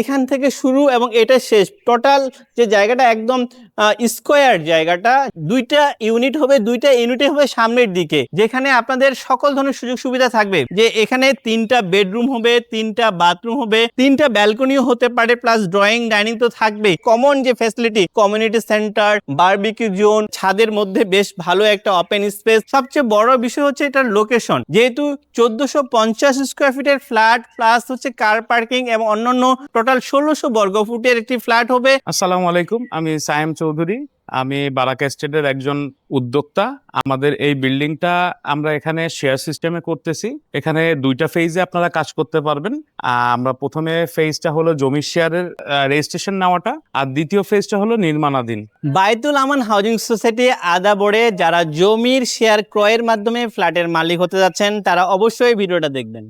এখান থেকে শুরু এবং এটা শেষ। টোটাল যে জায়গাটা একদম স্কোয়ার জায়গাটা, দুইটা ইউনিট হবে, দুইটা ইউনিটে হবে সামনের দিকে। যেখানে আপনাদের সকল ধরনের সুযোগ সুবিধা থাকবে। যে এখানে তিনটা বেডরুম হবে, তিনটা বাথরুম হবে, তিনটা ব্যালকনিও হতে পারে প্লাস ড্রয়িং ডাইনিং তো থাকবে কমন যে facility community centre barbecue zone ছাদের মধ্যে বেশ ভালো একটা ওপেন স্পেস সবচেয়ে বড় বিষয় হচ্ছে এটার লোকেশন যেহেতু চোদ্দশো পঞ্চাশ স্কোয়ার ফিটের ফ্ল্যাট প্লাস হচ্ছে কার পার্কিং এবং অন্যান্য টোটাল ষোলোশো বর্গ ফুটের একটি ফ্ল্যাট হবে। আসসালামু আলাইকুম আমি সায়েম চৌধুরী। আমি বারাকা স্টেটের একজন উদ্যোক্তা। আমাদের এই বিল্ডিংটা আমরা এখানে শেয়ার সিস্টেমে করতেছি। এখানে দুইটা ফেজে আপনারা কাজ করতে পারবেন। আমরা প্রথমে ফেজটা হলো জমির শেয়ারের রেজিস্ট্রেশন নেওয়াটা। আর দ্বিতীয় ফেজটা হলো নির্মাণাধীন। বাইতুল আমান হাউজিং সোসাইটি আদা বোর্ডে যারা জমির শেয়ার ক্রয়ের মাধ্যমে ফ্ল্যাটের মালিক হতে যাচ্ছেন তারা অবশ্যই ভিডিওটা দেখবেন।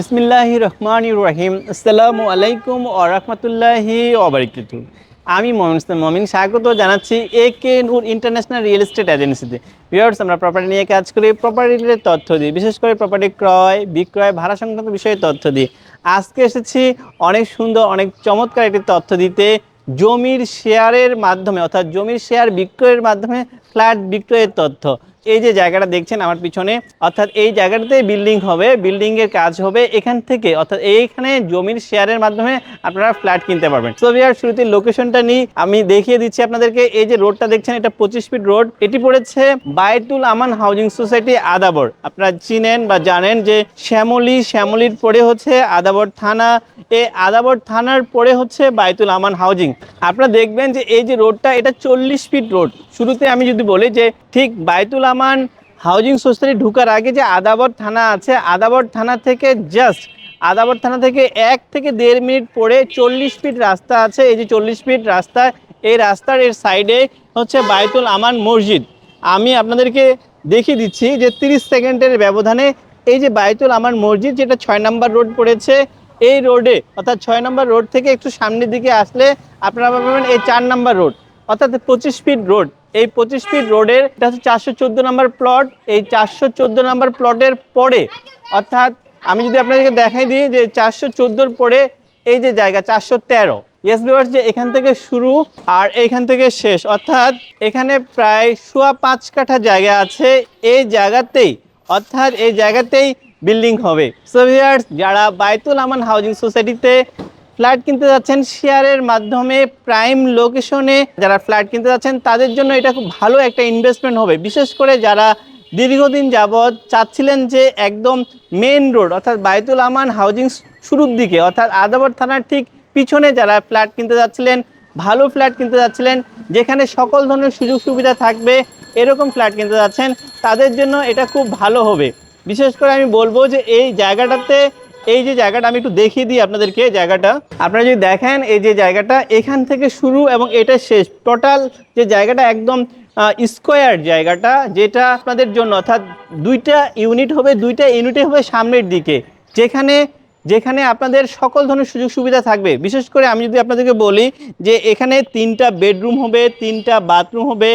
বিসমিল্লাহি রহমান রহিম। আসসালামু আলাইকুম ও রহমতুল্লাহি ওবরাকাতু আমি ইসলাম মমিন, স্বাগত জানাচ্ছি A K Noor international real estate এজেন্সিতে। ভিউয়ার্স, আমরা প্রপার্টি নিয়ে কাজ করি প্রপার্টি তথ্য দিই, বিশেষ করে প্রপার্টি ক্রয়, বিক্রয়, ভাড়া সংক্রান্ত বিষয়ে তথ্য দিই। আজকে এসেছি অনেক সুন্দর, অনেক চমৎকার একটি তথ্য দিতে। জমির শেয়ারের মাধ্যমে, অর্থাৎ জমির শেয়ার বিক্রয়ের মাধ্যমে, ফ্ল্যাট বিক্রয়ের তথ্য। এই যে জায়গাটা দেখছেন আমার পিছনে, অর্থাৎ এই জায়গাটাতে বিল্ডিং হবে বিল্ডিং এর কাজ হবে এখান থেকে, অর্থাৎ এইখানে জমির শেয়ারের মাধ্যমে আপনারা ফ্ল্যাট কিনতে পারবেন। তো বিয়ার শুরুতে লোকেশনটা নিই, আমি দেখিয়ে দিচ্ছি আপনাদেরকে, এই যে রোডটা দেখছেন, এটা পঁচিশ ফিট রোড এটি পড়েছে বায়তুল আমান হাউজিং সোসাইটি আদাবর। আপনারা চিনেন বা জানেন যে শ্যামলি, শ্যামলির পরে হচ্ছে আদাবর থানা, এই আদাবর থানার পরে হচ্ছে বায়তুল আমান হাউজিং আপনারা দেখবেন যে এই যে রোডটা এটা চল্লিশ ফিট রোড শুরুতে আমি যদি বলি যে ঠিক বায়তুল আমান হাউজিং সোসাইটি ঢুকার আগে যে আদাবর থানা আছে, আদাবর থানা থেকে জাস্ট আদাবর থানা থেকে এক থেকে দেড় মিনিট পরে চল্লিশ ফিট রাস্তা আছে। এই যে চল্লিশ ফিট রাস্তা, এই রাস্তার এর সাইডে হচ্ছে বায়তুল আমান মসজিদ। আমি আপনাদেরকে দেখিয়ে দিচ্ছি যে তিরিশ সেকেন্ডের ব্যবধানে এই যে বায়তুল আমান মসজিদ, যেটা ছয় নম্বর রোড পড়েছে, এই রোডে, অর্থাৎ ছয় নম্বর রোড থেকে একটু সামনের দিকে আসলে আপনারা পাবেন এই চার নম্বর রোড, অর্থাৎ পঁচিশ ফিট রোড। এই পঁচিশ ফিট রোডের এটা হচ্ছে চারশো চোদ্দ নম্বর প্লট এই চারশো চোদ্দ নম্বর প্লটের পরে, অর্থাৎ আমি যদি আপনাদেরকে দেখাই দিই যে চারশো চোদ্দোর পরে এই যে জায়গা, চারশো তেরো ইয়েস ভিউয়ার্স যে এখান থেকে শুরু আর এখান থেকে শেষ, অর্থাৎ এখানে প্রায় সোয়া পাঁচ কাঠা জায়গা আছে, এই জায়গাতেই, অর্থাৎ এই জায়গাতেই বিল্ডিং হবে। সো যারা বাইতুল আমান হাউজিং সোসাইটিতে ফ্ল্যাট কিনতে যাচ্ছেন শেয়ারের মাধ্যমে, প্রাইম লোকেশনে যারা ফ্ল্যাট কিনতে যাচ্ছেন, তাদের জন্য এটা খুব ভালো একটা ইনভেস্টমেন্ট হবে। বিশেষ করে যারা দীর্ঘদিন যাবৎ চাচ্ছিলেন যে একদম মেন রোড অর্থাৎ বাইতুল আমান হাউজিং শুরুর দিকে, অর্থাৎ আদাবর থানার ঠিক পিছনে যারা ফ্ল্যাট কিনতে যাচ্ছিলেন, ভালো ফ্ল্যাট কিনতে যাচ্ছিলেন, যেখানে সকল ধরনের সুযোগ সুবিধা থাকবে, এরকম ফ্ল্যাট কিনতে যাচ্ছেন, তাদের জন্য এটা খুব ভালো হবে। বিশেষ করে আমি বলব যে এই জায়গাটাতে এই যে জায়গাটা আমি একটু দেখিয়ে দিই আপনাদেরকে জায়গাটা। আপনারা যদি দেখেন এই যে জায়গাটা, এখান থেকে শুরু এবং এটা শেষ। টোটাল যে জায়গাটা একদম স্কোয়ার জায়গাটা, যেটা আপনাদের জন্য অর্থাৎ দুইটা ইউনিট হবে, দুইটা ইউনিটে হবে সামনের দিকে। যেখানে যেখানে আপনাদের সকল ধরনের সুযোগ সুবিধা থাকবে। বিশেষ করে আমি যদি আপনাদেরকে বলি যে এখানে তিনটা বেডরুম হবে, তিনটা বাথরুম হবে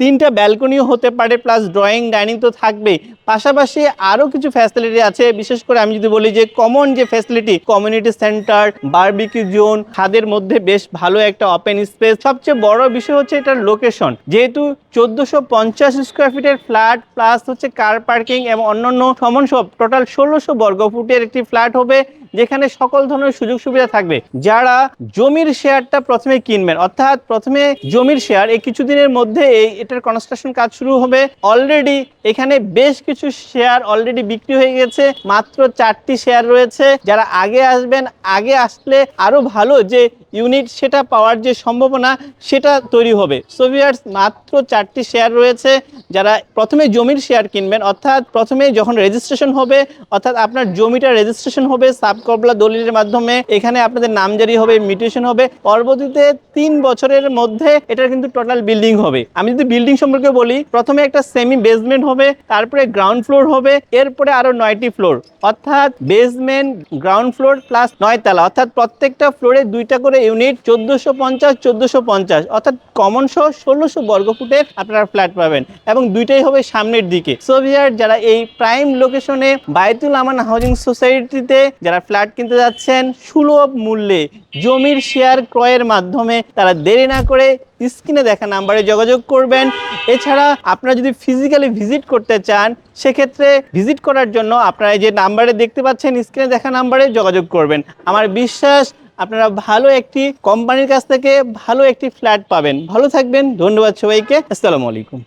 তিনটা ব্যালকনিও হতে পারে প্লাস ড্রয়িং ডাইনিং তো থাকবেই। পাশাপাশি আরও কিছু ফ্যাসিলিটি আছে, বিশেষ করে আমি যদি বলি যে কমন যে facility community centre barbecue zone ছাদের মধ্যে বেশ ভালো একটা ওপেন স্পেস সবচেয়ে বড় বিষয় হচ্ছে এটার লোকেশন যেহেতু চোদ্দোশো পঞ্চাশ স্কোয়ার ফিটের ফ্ল্যাট প্লাস হচ্ছে কার পার্কিং এবং অন্যান্য সমন সব টোটাল ষোলোশো বর্গ ফুটের একটি ফ্ল্যাট হবে, যেখানে সকল ধরনের সুযোগ সুবিধা থাকবে। যারা জমির শেয়ারটা প্রথমে কিনবেন, অর্থাৎ প্রথমে জমির শেয়ার এই কিছুদিনের মধ্যে এই এটার কনস্ট্রাকশন কাজ শুরু হবে। অলরেডি এখানে বেশ কিছু শেয়ার অলরেডি বিক্রি হয়ে গেছে। মাত্র চারটি শেয়ার রয়েছে। যারা আগে আসবেন, আগে আসলে আরও ভালো যে ইউনিট সেটা পাওয়ার যে সম্ভাবনা, সেটা তৈরি হবে। সোভিয়ার্স মাত্র চারটি শেয়ার রয়েছে। যারা প্রথমে জমির শেয়ার কিনবেন, অর্থাৎ প্রথমে যখন রেজিস্ট্রেশন হবে, অর্থাৎ আপনার জমিটা রেজিস্ট্রেশন হবে সাব কবলা দলিলের মাধ্যমে, এখানে আপনাদের নামজারি হবে মিউটেশন হবে। পরবর্তীতে তিন বছরের মধ্যে এটার কিন্তু টোটাল বিল্ডিং হবে। আমি যদি বিল্ডিং সম্পর্কে বলি, প্রথমে একটা সেমি বেসমেন্ট হবে, তারপরে গ্রাউন্ড ফ্লোর হবে, এরপরে আরও নয়টি ফ্লোর অর্থাৎ বেসমেন্ট গ্রাউন্ড ফ্লোর প্লাস নয় তালা। অর্থাৎ প্রত্যেকটা ফ্লোরে দুইটা করে ইউনিট চোদ্দোশো পঞ্চাশ চোদ্দোশো পঞ্চাশ। অর্থাৎ কমন সহ ষোলোশো বর্গ ফুটের আপনারা ফ্ল্যাট পাবেন। এবং দুইটাই হবে সামনের দিকে। সোভিয়ার যারা এই প্রাইম লোকেশনে বায়তুল আমান হাউজিং সোসাইটিতে যারা ফ্ল্যাট কিনতে যাচ্ছেন, সুলভ মূল্যে জমির শেয়ার ক্রয়ের মাধ্যমে তারা দেরি না করে স্ক্রিনে দেখা নাম্বারে যোগাযোগ করবেন। এছাড়া আপনারা যদি ফিজিক্যালি ভিজিট করতে চান, সেক্ষেত্রে ভিজিট করার জন্য আপনারা এই যে নাম্বারে দেখতে পাচ্ছেন, স্ক্রিনে দেখা নাম্বারে যোগাযোগ করবেন। আমার বিশ্বাস আপনারা ভালো একটি কোম্পানির কাছ থেকে ভালো একটি ফ্ল্যাট পাবেন। ভালো থাকবেন, ধন্যবাদ সবাইকে। আসসালামু আলাইকুম।